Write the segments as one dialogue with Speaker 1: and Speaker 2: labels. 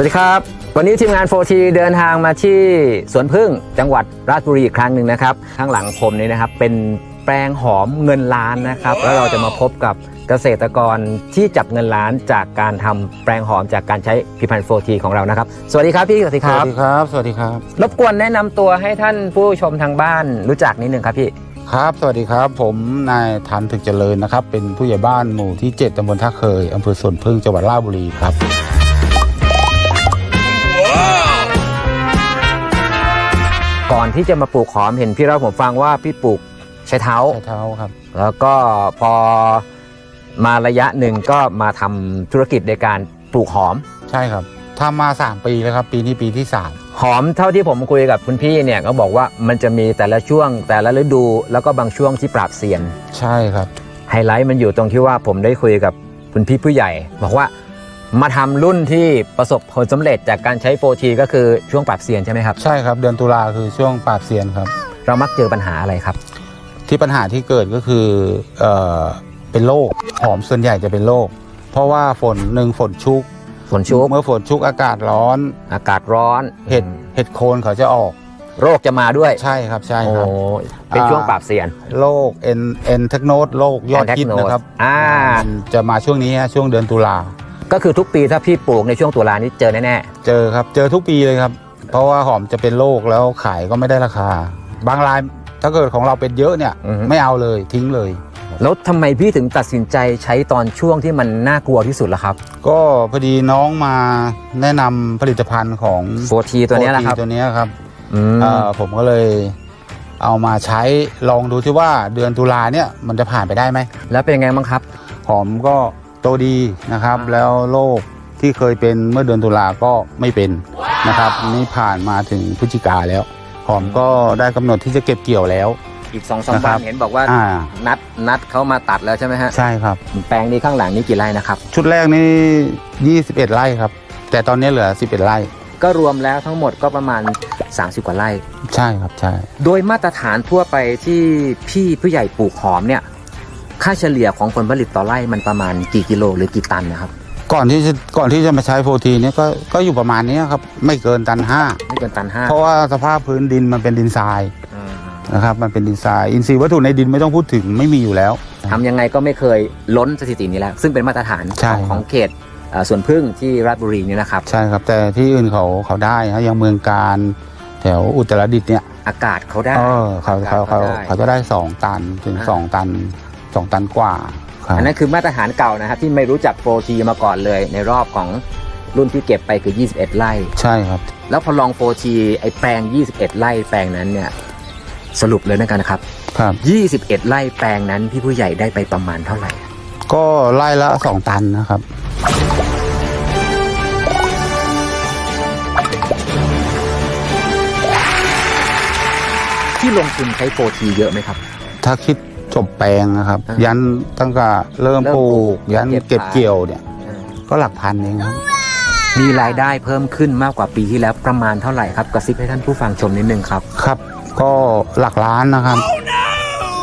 Speaker 1: วัสดีครับ วันนี้ทีมงาน 4T เดินทางมาที่สวนพึ่งจังหวัดราชบุรีอีกครั้งหนึ่งนะครับ ข้างหลังผมนี้นะครับเป็นแปลงหอมเงินล้านนะครับ แล้วเราจะมาพบกับเกษตรกรที่จับเงินล้านจากการทำแปลงหอมจากการใช้ผลิตภัณฑ์ 4T ของเรานะครับ สวัสดีครับพี่สวัสดีค
Speaker 2: ส
Speaker 1: รั
Speaker 2: วั
Speaker 1: บ
Speaker 2: สดีครับ สวัสดีครับ
Speaker 1: รบกวนแนะนำตัวให้ท่านผู้ชมทางบ้านรู้จักนิดนึงครับพี่
Speaker 2: ครับ สวัสดีครับ ผมนายทันถึกเจริญนะครับ เป็นผู้ใหญ่บ้านหมู่ที่ 7ตำบลท่าเคยอำเภอสวนพึ่งจังหวัดราชบุรีครับ
Speaker 1: ก่อนที่จะมาปลูกหอมเห็นพี่เล่าให้ผมฟังว่าพี่ปลูกใช้เท้า
Speaker 2: ใช้เท้าครับ
Speaker 1: แล้วก็พอมาระยะหนึ่งก็มาทำธุรกิจในการปลูกหอม
Speaker 2: ใช่ครับทำมา 3 ปีแล้วครับ ปีนี้ปีที่
Speaker 1: หอมเท่าที่ผมคุยกับคุณพี่เนี่ยก็บอกว่ามันจะมีแต่ละช่วงแต่ละฤดู แล้วก็บางช่วงที่ปราบเซียน
Speaker 2: 3ใช่ครับ
Speaker 1: ไฮไลท์มันอยู่ตรงที่ว่าผมได้คุยกับคุณพี่ผู้ใหญ่ บอกว่า มาทำรุ่นที่ประสบผลสำเร็จจากการใช้โฟทีก็คือช่วงปราบเซียนใช่ไหมครับ
Speaker 2: ใช่ครับ เดือนตุลาคือช่วงปราบเซียนครับ
Speaker 1: เรามักเจอปัญหาอะไรครับ
Speaker 2: ที่ปัญหาที่เกิดก็คือเอ่อเป็นโรคหอมส่วนใหญ่จะเป็นโรคเพราะว่าฝนหนึ่งฝนชุก
Speaker 1: ฝนชุก
Speaker 2: เมื่อฝนชุกอากาศร้อน
Speaker 1: อากาศร้อน
Speaker 2: เห็ดเห็ดโคนเขาจะออก
Speaker 1: โรคจะมาด้วย
Speaker 2: ใช่ครับใช่
Speaker 1: โอ้
Speaker 2: ครับ
Speaker 1: เป็นช่วงปราบเซียน
Speaker 2: โรคเอ็นเอ็นเทคโนดโรคยอดฮิต
Speaker 1: Antechnose
Speaker 2: นะครับ
Speaker 1: อ่า
Speaker 2: นจะมาช่วงนี้ฮะช่วงเดือนตุลา
Speaker 1: ก็คือทุกปีถ้าพี่ปลูกในช่วงตุลานี้เจอแน่
Speaker 2: เจอครับ เจอทุกปีเลยครับ เพราะว่าหอมจะเป็นโรคแล้วขายก็ไม่ได้ราคา บางรายถ้าเกิดของเราเป็นเยอะเนี่ย
Speaker 1: อือฮึ
Speaker 2: ไม่เอาเลยทิ้งเลย
Speaker 1: ๆแล้วทำไมพี่ถึงตัดสินใจใช้ตอนช่วงที่มันน่ากลัวที่สุดล่ะครับ
Speaker 2: ก็พอดีน้องมาแนะนำผลิตภัณฑ์ของ
Speaker 1: โฟทีตัวเนี้ยนะครับ
Speaker 2: ตัวเนี้ยครับ
Speaker 1: อืม
Speaker 2: เอ่อผมก็เลยเอามาใช้ลองดูที่ว่าเดือนตุลาเนี่ยมันจะผ่านไปได้ไหม
Speaker 1: แล้วเป็นยังไงบ้างครับ
Speaker 2: หอมก็ โตดีนะครับ
Speaker 1: อ่า
Speaker 2: แล้วโรคที่เคยเป็นเมื่อเดือนตุลาก็ไม่เป็นนะครับนี่ผ่านมาถึงพฤศจิกาแล้ว หอมก็ได้กำหนดที่จะเก็บเกี่ยวแล้ว
Speaker 1: อีกสองสาม
Speaker 2: นะครั
Speaker 1: วั
Speaker 2: บ
Speaker 1: นเห็นบอกว่า
Speaker 2: อ่า
Speaker 1: นัดนัดเขามาตัดแล้วใช่ไหมฮะ
Speaker 2: ใช่ครับ
Speaker 1: แปลงนี้ข้างหลังนี้กี่ไร่นะครับ
Speaker 2: ชุดแรกนี่ 21 ไร่ครับ แต่ตอนนี้เหลือ 11 ไร่
Speaker 1: ก็รวมแล้วทั้งหมดก็ประมาณ 30 กว่าไร่
Speaker 2: ใช่ครับใช่
Speaker 1: โดยมาตรฐานทั่วไปที่พี่ผู้ใหญ่ปลูกหอมเนี่ย ค่าเฉลี่ยของผลผลิตต่อไร่มันประมาณกี่กิโลหรือกี่ตันนะครับ
Speaker 2: ก่อนที่จะก่อนที่จะมาใช้โฟทีเนี่ยก็ก็อยู่ประมาณนี้ครับไม่เกินตันห้า
Speaker 1: ไม่เกินตันห้า
Speaker 2: เพราะว่าสภาพพื้นดินมันเป็นดินทราย
Speaker 1: อืม
Speaker 2: นะครับมันเป็นดินทรายอินทรีย์วัตถุในดินไม่ต้องพูดถึงไม่มีอยู่แล้ว
Speaker 1: ทำยังไงก็ไม่เคยล้นสถิตินี้แล้ว ซึ่งเป็นมาตรฐาน
Speaker 2: ใช่
Speaker 1: ของของเขตเอ่อสวนพึ่งที่ราชบุรีนี่นะครับ
Speaker 2: ใช่ครับแต่ที่อื่นเขาเขาได้ฮะอย่างเมืองการแถวอุตรดิตถ์เนี่ย
Speaker 1: อากาศเขาได้
Speaker 2: เออเขาเขาเขา
Speaker 1: ได้
Speaker 2: เขาจะได้สองตันถึง
Speaker 1: อ่า
Speaker 2: สองตัน สองตันกว่าครับ
Speaker 1: อันนั้นคือมาตรฐานเก่านะครับที่ไม่รู้จักโฟทีมาก่อนเลย ในรอบของรุ่นที่เก็บไปคือ 21 ไร่
Speaker 2: ใช่ครับ
Speaker 1: แล้วพอลองโฟทีไอแปลง 21 ไร่แปลงนั้นเนี่ยสรุปเลยนะกันนะครับ
Speaker 2: ครับ
Speaker 1: 21 ไร่แปลงนั้นพี่ผู้ใหญ่ได้ไปประมาณเท่าไหร่
Speaker 2: ก็ไล่ละสองตันนะครับ
Speaker 1: ที่ลงทุนใช้โฟทีเยอะไหมครับ
Speaker 2: ถ้าคิด จบแปลงนะครับ
Speaker 1: อ่า
Speaker 2: ยันตั้งแต่เริ่ม
Speaker 1: เริ่ม
Speaker 2: ปลู
Speaker 1: ปลู
Speaker 2: ก
Speaker 1: ก
Speaker 2: ยัน
Speaker 1: เก็บ
Speaker 2: เก็บ
Speaker 1: ขาย
Speaker 2: เกี่ยวเนี่ยก็หลักพันเองครับ
Speaker 1: มีรายได้เพิ่มขึ้นมากกว่าปีที่แล้วประมาณเท่าไหร่ครับกระซิบให้ท่านผู้ฟังชมนิดนึงครับ
Speaker 2: ครับ ก็หลักล้านนะครับ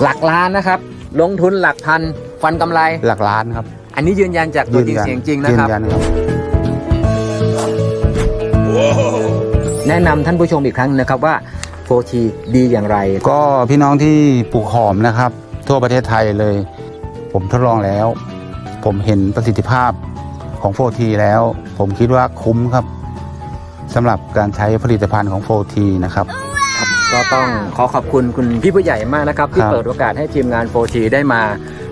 Speaker 1: หลักล้านนะครับ ลงทุนหลักพันฟันกำไร
Speaker 2: หลักล้านครับ
Speaker 1: อันนี้ยืนยันจากตัวจริงเสียงจริงนะครับ
Speaker 2: ยืนยันครับ
Speaker 1: แนะนำท่านผู้ชมอีกครั้งนะครับว่าโฟทีดีอย่างไร
Speaker 2: ก็พี่น้องที่ปลูกหอมนะครับ ทั่วประเทศไทยเลย ผมทดลองแล้ว ผมเห็นประสิทธิภาพของโฟทีแล้ว ผมคิดว่าคุ้มครับสำหรับการใช้ผลิตภัณฑ์ของโฟทีนะครับ
Speaker 1: ครับก็ต้องขอขอบคุณคุณพี่ผู้ใหญ่มากนะครับ ที่
Speaker 2: ครับ
Speaker 1: เปิดโอกาสให้ทีมงานโฟทีได้มา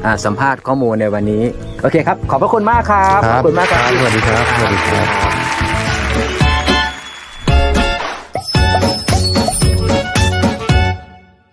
Speaker 1: อ่าสัมภาษณ์ข้อมูลในวันนี้ โอเคครับ ขอบพระคุณมากครับ ขอบคุณมากครับ
Speaker 2: สวัสดีครับ สวัสดีครับ